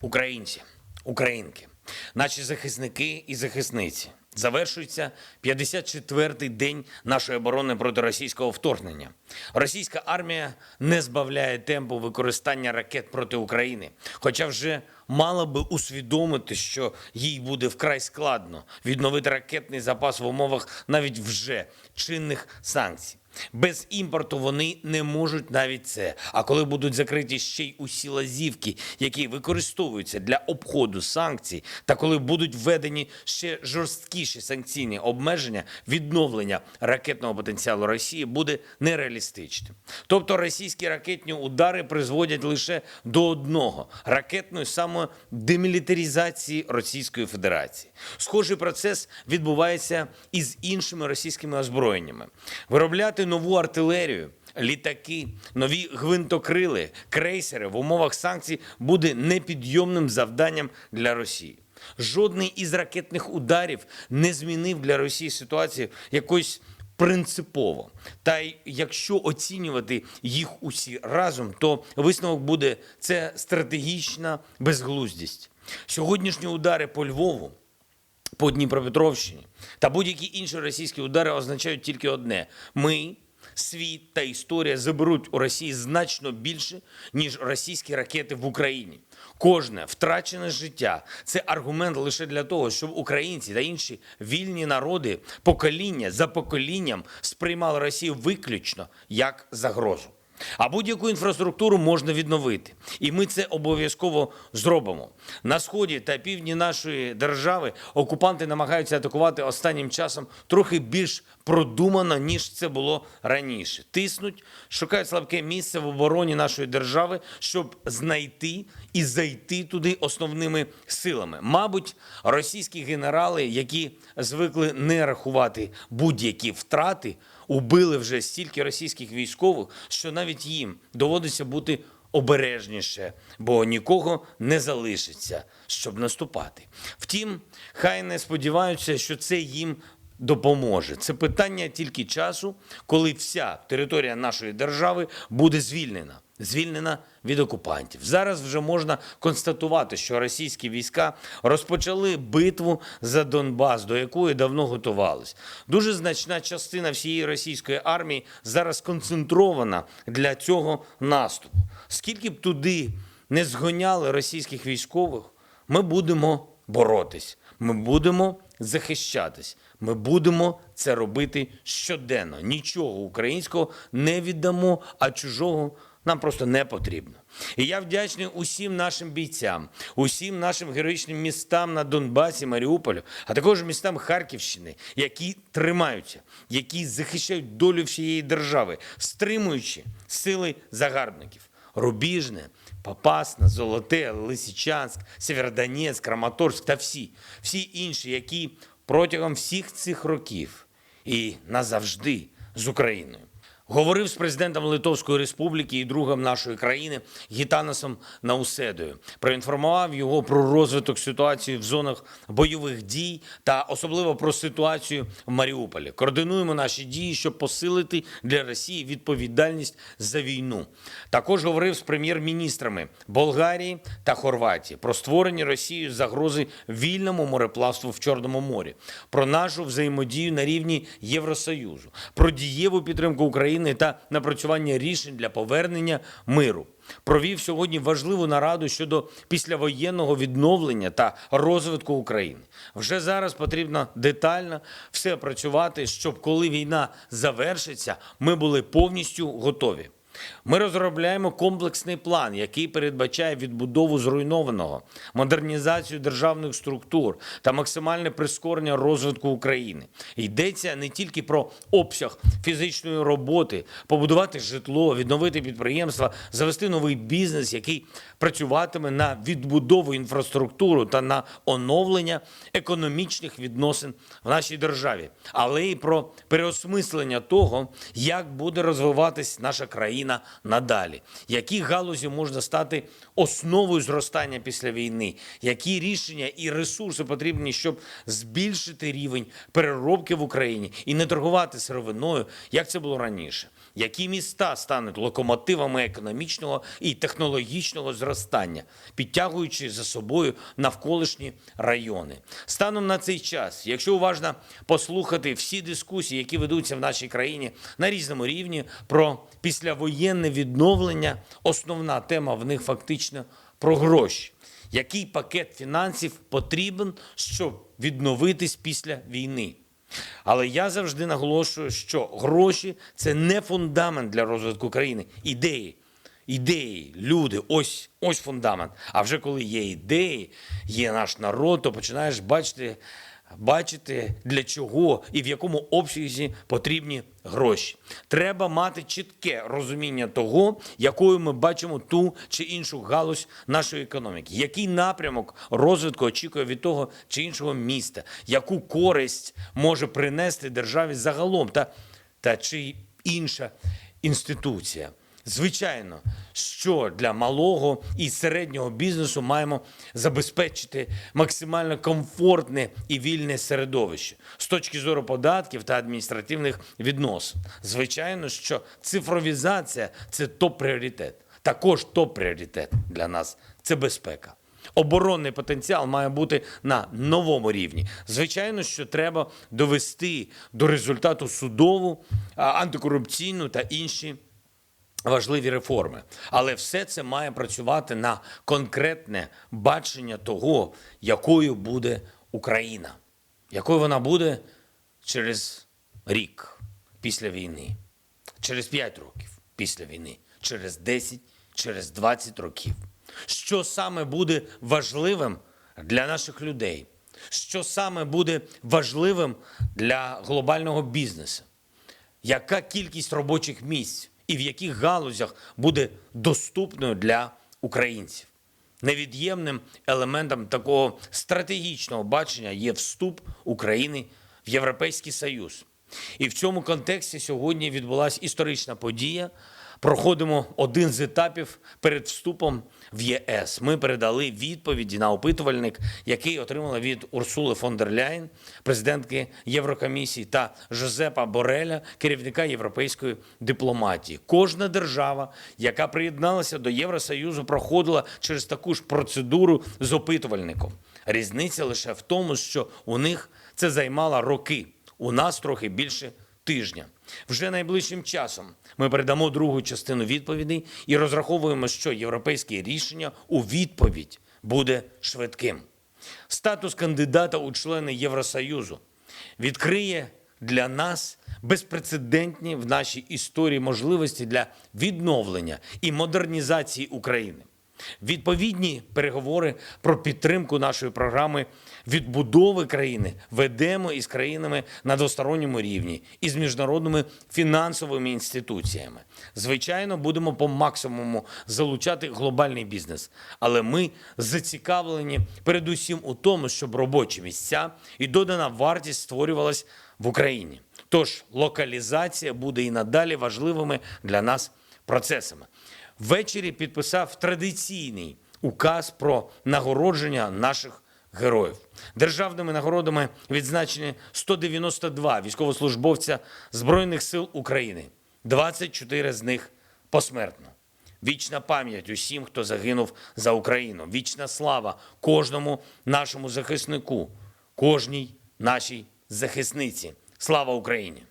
Українці, українки, наші захисники і захисниці. Завершується 54-й день нашої оборони проти російського вторгнення. Російська армія не збавляє темпу використання ракет проти України, хоча вже мала би усвідомити, що їй буде вкрай складно відновити ракетний запас в умовах навіть вже чинних санкцій. Без імпорту вони не можуть навіть це. А коли будуть закриті ще й усі лазівки, які використовуються для обходу санкцій, та коли будуть введені ще жорсткіші санкційні обмеження, відновлення ракетного потенціалу Росії буде нереалістичним. Тобто російські ракетні удари призводять лише до одного ракетної самодемілітаризації Російської Федерації. Схожий процес відбувається і з іншими російськими озброєннями. Виробляти нову артилерію, літаки, нові гвинтокрили, крейсери в умовах санкцій буде непідйомним завданням для Росії. Жодний із ракетних ударів не змінив для Росії ситуацію якось принципово. Та й якщо оцінювати їх усі разом, то висновок буде це стратегічна безглуздість. Сьогоднішні удари по Львову по Дніпропетровщині та будь-які інші російські удари означають тільки одне: ми, світ та історія заберуть у Росії значно більше, ніж російські ракети в Україні. Кожне втрачене життя це аргумент лише для того, щоб українці та інші вільні народи покоління за поколінням сприймали Росію виключно як загрозу. А будь-яку інфраструктуру можна відновити, і ми це обов'язково зробимо. На сході та півдні нашої держави окупанти намагаються атакувати останнім часом трохи більш продумано, ніж це було раніше. Тиснуть, шукають слабке місце в обороні нашої держави, щоб знайти і зайти туди основними силами. Мабуть, російські генерали, які звикли не рахувати будь-які втрати, убили вже стільки російських військових, що навіть їм доводиться бути обережніше, бо нікого не залишиться, щоб наступати. Втім, хай не сподіваються, що це їм допоможе. Це питання тільки часу, коли вся територія нашої держави буде звільнена. Звільнена від окупантів. Зараз вже можна констатувати, що російські війська розпочали битву за Донбас, до якої давно готувались. Дуже значна частина всієї російської армії зараз сконцентрована для цього наступу. Скільки б туди не згоняли російських військових, ми будемо боротись, ми будемо захищатись, ми будемо це робити щоденно. Нічого українського не віддамо, а чужого нам просто не потрібно. І я вдячний усім нашим бійцям, усім нашим героїчним містам на Донбасі, Маріуполю, а також містам Харківщини, які тримаються, які захищають долю всієї держави, стримуючи сили загарбників. Рубіжне, Попасна, Золоте, Лисичанськ, Сєвєродонецьк, Краматорськ та всі, всі інші, які протягом всіх цих років і назавжди з Україною. Говорив з президентом Литовської Республіки і другом нашої країни Гітанасом Науседою. Проінформував його про розвиток ситуації в зонах бойових дій та особливо про ситуацію в Маріуполі. Координуємо наші дії, щоб посилити для Росії відповідальність за війну. Також говорив з прем'єр-міністрами Болгарії та Хорватії про створення Росією загрози вільному мореплавству в Чорному морі, про нашу взаємодію на рівні Євросоюзу, про дієву підтримку України та напрацювання рішень для повернення миру. Провів сьогодні важливу нараду щодо післявоєнного відновлення та розвитку України. Вже зараз потрібно детально все працювати, щоб коли війна завершиться, ми були повністю готові. Ми розробляємо комплексний план, який передбачає відбудову зруйнованого, модернізацію державних структур та максимальне прискорення розвитку України. Йдеться не тільки про обсяг фізичної роботи, побудувати житло, відновити підприємства, завести новий бізнес, який працюватиме на відбудову інфраструктури та на оновлення економічних відносин в нашій державі, але й про переосмислення того, як буде розвиватись наша країна надалі, які галузі можна стати основою зростання після війни, які рішення і ресурси потрібні, щоб збільшити рівень переробки в Україні і не торгувати сировиною, як це було раніше. Які міста стануть локомотивами економічного і технологічного зростання, підтягуючи за собою навколишні райони? Станом на цей час, якщо уважно послухати всі дискусії, які ведуться в нашій країні на різному рівні про післявоєнне відновлення, основна тема в них фактично про гроші. Який пакет фінансів потрібен, щоб відновитись після війни? Але я завжди наголошую, що гроші це не фундамент для розвитку країни. Ідеї, ідеї, люди, ось, ось фундамент. А вже коли є ідеї, є наш народ, то починаєш бачити, бачити для чого і в якому обсязі потрібні гроші. Треба мати чітке розуміння того, якою ми бачимо ту чи іншу галузь нашої економіки, який напрямок розвитку очікує від того чи іншого міста, яку користь може принести державі загалом, та, та чи інша інституція. Звичайно, що для малого і середнього бізнесу маємо забезпечити максимально комфортне і вільне середовище з точки зору податків та адміністративних відносин. Звичайно, що цифровізація це топ-пріоритет. Також топ-пріоритет для нас це безпека. Оборонний потенціал має бути на новому рівні. Звичайно, що треба довести до результату судову, антикорупційну та інші важливі реформи. Але все це має працювати на конкретне бачення того, якою буде Україна, якою вона буде через рік після війни, через 5 років після війни, через 10, через 20 років. Що саме буде важливим для наших людей? Що саме буде важливим для глобального бізнесу? яка кількість робочих місць і в яких галузях буде доступною для українців. Невід'ємним елементом такого стратегічного бачення є вступ України в Європейський Союз. І в цьому контексті сьогодні відбулася історична подія. Проходимо один з етапів перед вступом в ЄС. Ми передали відповіді на опитувальник, який отримала від Урсули фон дер Ляйн, президентки Єврокомісії, та Жозепа Бореля, керівника європейської дипломатії. Кожна держава, яка приєдналася до Євросоюзу, проходила через таку ж процедуру з опитувальником. Різниця лише в тому, що у них це займало роки, у нас трохи більше тижня. Вже найближчим часом ми передамо другу частину відповідей і розраховуємо, що європейське рішення у відповідь буде швидким. Статус кандидата у члени Євросоюзу відкриє для нас безпрецедентні в нашій історії можливості для відновлення і модернізації України. Відповідні переговори про підтримку нашої програми відбудови країни ведемо із країнами на двосторонньому рівні і з міжнародними фінансовими інституціями. Звичайно, будемо по максимуму залучати глобальний бізнес, але ми зацікавлені передусім у тому, щоб робочі місця і додана вартість створювалась в Україні. Тож локалізація буде і надалі важливими для нас процесами. Ввечері підписав традиційний указ про нагородження наших героїв. Державними нагородами відзначені 192 військовослужбовця Збройних сил України, 24 з них посмертно. Вічна пам'ять усім, хто загинув за Україну. Вічна слава кожному нашому захиснику, кожній нашій захисниці. Слава Україні!